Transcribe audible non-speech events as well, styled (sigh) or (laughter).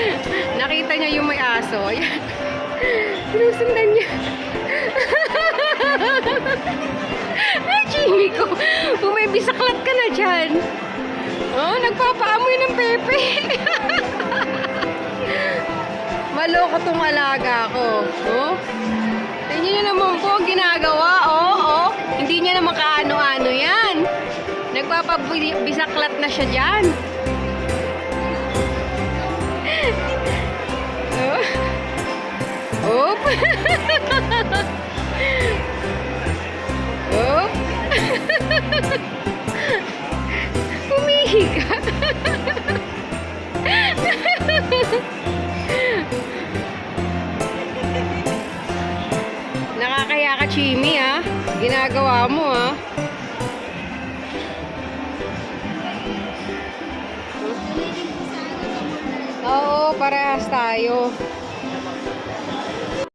(laughs) Nakita niya yung may aso. Ayan. Sinusundan niya. (laughs) Ay, Jimmy ko. Bumibisaklat ka na dyan. Oh, nagpapaamoy ng pepe. (laughs) Maloko tong alaga ko. Oh. Tingnan niyo naman po ang ginagawa. Oh, oh. Hindi niya naman kaano-ano yan. Nagpapabisaklat na siya dyan. Oop. (laughs) Oop. (laughs) Humihiga. (laughs) Nakakaya ka, Chimi, ha? Ginagawa mo, ha? Oo, parehas tayo.